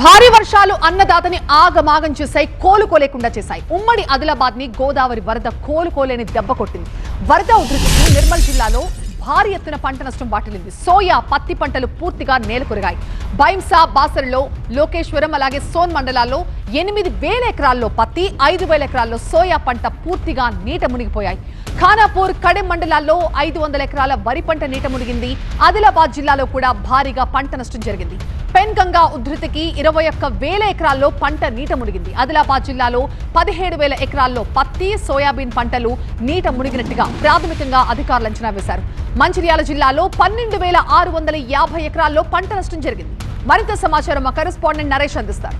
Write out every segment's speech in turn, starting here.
భారీ వర్షాలు అన్నదాతని ఆగమాగం చేశాయి కోలుకోలేకుండా చేశాయి. ఉమ్మడి ఆదిలాబాద్ని గోదావరి వరద కోలుకోలేని దెబ్బ కొట్టింది. వరద ఉధృతికి నిర్మల్ జిల్లాలో భారీ ఎత్తున పంట నష్టం వాటిల్లింది. సోయా పత్తి పంటలు పూర్తిగా నేలకొరిగాయి. బైంసా బాసరిలో లోకేశ్వరం అలాగే సోన్ మండలాల్లో ఎనిమిది వేల ఎకరాల్లో పత్తి ఐదు వేల ఎకరాల్లో సోయా పంట పూర్తిగా నీట మునిగిపోయాయి. ఖానాపూర్ కడెం మండలాల్లో ఐదు వందల ఎకరాల వరి పంట నీట మునిగింది. ఆదిలాబాద్ జిల్లాలో కూడా భారీగా పంట నష్టం జరిగింది. పెన్గంగా ఉధృతికి ఇరవై ఒక్క వేల ఎకరాల్లో పంట నీట మునిగింది. ఆదిలాబాద్ జిల్లాలో పదిహేడు వేల ఎకరాల్లో పత్తి సోయాబీన్ పంటలు నీట మునిగినట్టుగా ప్రాథమికంగా అధికారులు అంచనా వేశారు. మంచిర్యాల జిల్లాలో పన్నెండు వేల ఆరు వందల యాభై ఎకరాల్లో పంట నష్టం జరిగింది. మరింత సమాచారం మా కరెస్పాండెంట్ నరేష్ అందిస్తారు.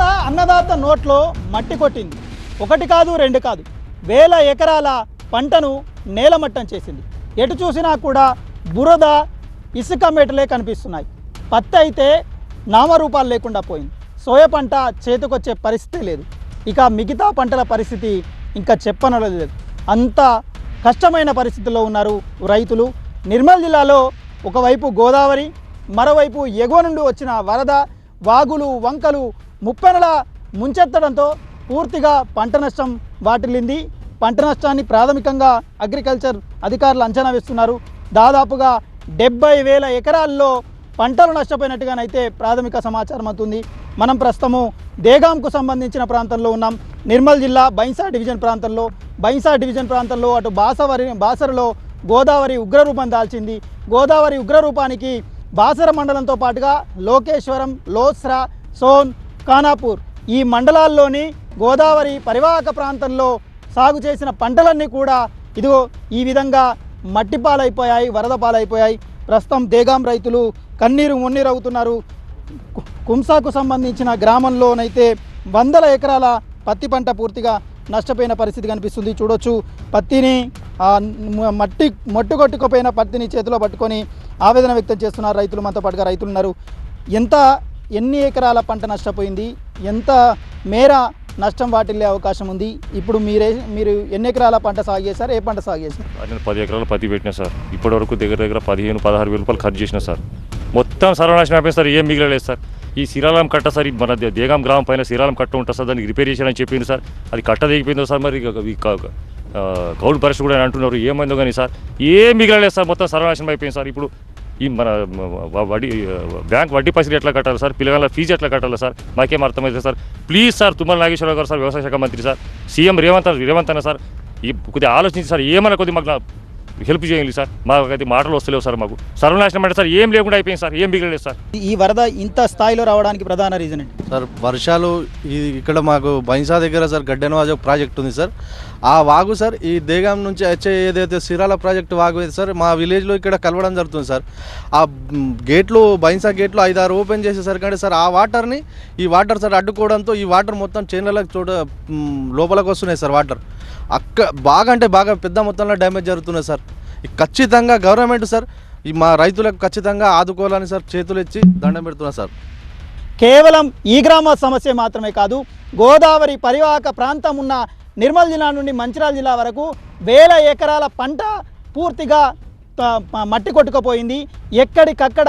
వరద అన్నదాత నోట్లో మట్టి కొట్టింది. ఒకటి కాదు రెండు కాదు. వేల ఎకరాల పంటను నేలమట్టం చేసింది. ఎటు చూసినా కూడా బురద ఇసుక మెటలే కనిపిస్తున్నాయి. పత్తి అయితే నామరూపాలు లేకుండా పోయింది. సోయ పంట చేతికొచ్చే పరిస్థితి లేదు. ఇక మిగతా పంటల పరిస్థితి ఇంకా చెప్పనలేదు. అంత కష్టమైన పరిస్థితుల్లో ఉన్నారు రైతులు. నిర్మల్ జిల్లాలో ఒకవైపు గోదావరి మరోవైపు ఎగువ నుండి వచ్చిన వరద వాగులు వంకలు ముప్పెనల ముంచెత్తడంతో పూర్తిగా పంట నష్టం వాటిల్లింది. పంట నష్టాన్ని ప్రాథమికంగా అగ్రికల్చర్ అధికారులు అంచనా వేస్తున్నారు. దాదాపుగా డెబ్బై వేల ఎకరాల్లో పంటలు నష్టపోయినట్టుగానైతే ప్రాథమిక సమాచారం అవుతుంది. మనం ప్రస్తుతము దేగాంకు సంబంధించిన ప్రాంతంలో ఉన్నాం. నిర్మల్ జిల్లా బైన్సా డివిజన్ ప్రాంతంలో. బైన్సా డివిజన్ ప్రాంతంలో అటు బాసవరి బాసరలో గోదావరి ఉగ్రరూపం దాల్చింది. గోదావరి ఉగ్రరూపానికి బాసర మండలంతో పాటుగా లోకేశ్వరం లోస్రా సోన్ ఖానాపూర్. ఈ మండలాల్లోని గోదావరి పరివాహక ప్రాంతంలో సాగు చేసిన పంటలన్నీ కూడా ఇదిగో ఈ విధంగా మట్టి పాలైపోయాయి వరద పాలైపోయాయి. ప్రస్తుతం దేగాం రైతులు కన్నీరు మున్నీరవుతున్నారు. కు- కుంసాకు సంబంధించిన గ్రామంలోనైతే వందల ఎకరాల పత్తి పంట పూర్తిగా నష్టపోయిన పరిస్థితి కనిపిస్తుంది. చూడొచ్చు పత్తిని మట్టి మట్టు కొట్టుకుపోయిన పత్తిని చేతిలో పట్టుకొని ఆవేదన వ్యక్తం చేస్తున్నారు రైతులు. మనతో పాటుగా రైతులు ఉన్నారు ఎంత ఎన్ని ఎకరాల పంట నష్టపోయింది? ఎంత మేర నష్టం వాటిల్లే అవకాశం ఉంది? ఇప్పుడు మీరే మీరు ఎన్ని ఎకరాల పంట సాగు చేశారు? ఏ పంట సాగు చేశారు? నేను పది ఎకరాలు పత్తి పెట్టినా సార్. ఇప్పటి వరకు దగ్గర దగ్గర పదిహేను పదహారు వేల రూపాయలు ఖర్చు చేసిన సార్. మొత్తం సర్వనాశనం అయిపోయింది సార్. ఏం మిగలలేదు సార్. ఈ శిరాలం కట్ట సార్ మన దే- దేగాం గ్రామం పైన శిరాలం కట్ట ఉంటుంది సార్. దానికి రిపేర్ చేశారని చెప్పింది సార్. అది కట్ట దిగిపోయిందో సార్ మరి గౌడ్ పరిస్థితి కూడా అంటున్నారు. ఏమైందో కానీ సార్ ఏం మిగలలేదు సార్. మొత్తం సర్వనాశనం అయిపోయింది సార్. ఇప్పుడు ఈ మన వడ్డీ బ్యాంక్ వడ్డీ పైసలు ఎట్లా కట్టాలి సార్? పిల్లల ఫీజు ఎట్లా కట్టాలి సార్? మాకేం అర్థమైతే sir. Please sir Tummala Nageswararao గారు సార్ వ్యవసాయ శాఖ మంత్రి సార్. సీఎం రేవంత్ రేవంత్ అన్న సార్. ఈ కొద్దిగా ఆలోచించి సార్ ఏమన్నా కొద్దిగా మాకు హెల్ప్ చేయండి సార్. మాకు అయితే మాటలు వస్తలేవు సార్ మాకు. సర్వనాశనం అంటే సార్ ఏం లేకుండా అయిపోయింది సార్ ఏం మిగలేదు సార్. ఈ వరద ఇంత స్థాయిలో రావడానికి ప్రధాన రీజన్ ఏంటి? సార్ వర్షాలు ఈ ఇక్కడ మాకు బైన్సా దగ్గర సార్ గడ్డెనవాజ ప్రాజెక్ట్ ఉంది సార్. ఆ వాగు సార్ ఈ దేగాం నుంచి వచ్చే ఏదైతే సిరాల ప్రాజెక్ట్ వాగు ఉంది సార్ మా విలేజ్లో ఇక్కడ కలవడం జరుగుతుంది సార్. ఆ గేట్లు బైన్సా గేట్లు ఐదారు ఓపెన్ చేసేసరికి అంటే సార్ ఆ వాటర్ని ఈ వాటర్ సార్ అడ్డుకోవడంతో ఈ వాటర్ మొత్తం చేనులకు చూడ లోపలికి వస్తున్నాయి సార్ వాటర్ అక్క బాగా అంటే బాగా పెద్ద మొత్తంలో డ్యామేజ్ జరుగుతున్నాయి సార్. ఖచ్చితంగా గవర్నమెంట్ సార్ ఈ మా రైతులకు ఖచ్చితంగా ఆదుకోవాలని సార్ చేతులు ఇచ్చి దండం పెడుతున్నా సార్. కేవలం ఈ గ్రామ సమస్య మాత్రమే కాదు గోదావరి పరివాహక ప్రాంతం ఉన్న నిర్మల్ జిల్లా నుండి మంచిర్యాల జిల్లా వరకు వేల ఎకరాల పంట పూర్తిగా మట్టి కొట్టుకుపోయింది. ఎక్కడికక్కడ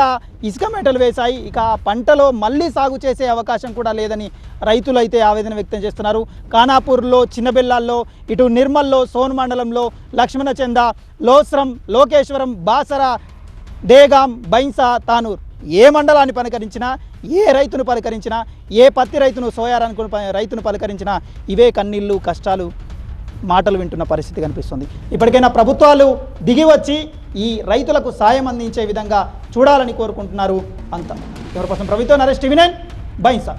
ఇసుక మెటలు వేశాయి. ఇక పంటలో మళ్ళీ సాగు చేసే అవకాశం కూడా లేదని రైతులు అయితే ఆవేదన వ్యక్తం చేస్తున్నారు. ఖానాపూర్లో చిన్నబెల్లాల్లో ఇటు నిర్మల్లో సోన్ మండలంలో లక్ష్మణచంద లోస్రం లోకేశ్వరం బాసర దేగాం బైన్సా తానూర్ ఏ మండలాన్ని పలకరించినా ఏ రైతును పలకరించినా ఏ పత్తి రైతును సోయారానికి రైతును పలకరించినా ఇవే కన్నీళ్ళు కష్టాలు మాటలు వింటున్న పరిస్థితి కనిపిస్తుంది. ఇప్పటికైనా ప్రభుత్వాలు దిగి వచ్చి ఈ రైతులకు సాయం అందించే విధంగా చూడాలని కోరుకుంటున్నారు అంతా. ఎవరి కోసం ప్రభుత్వం నరేష్ టీవీ నైన్? బైన్సా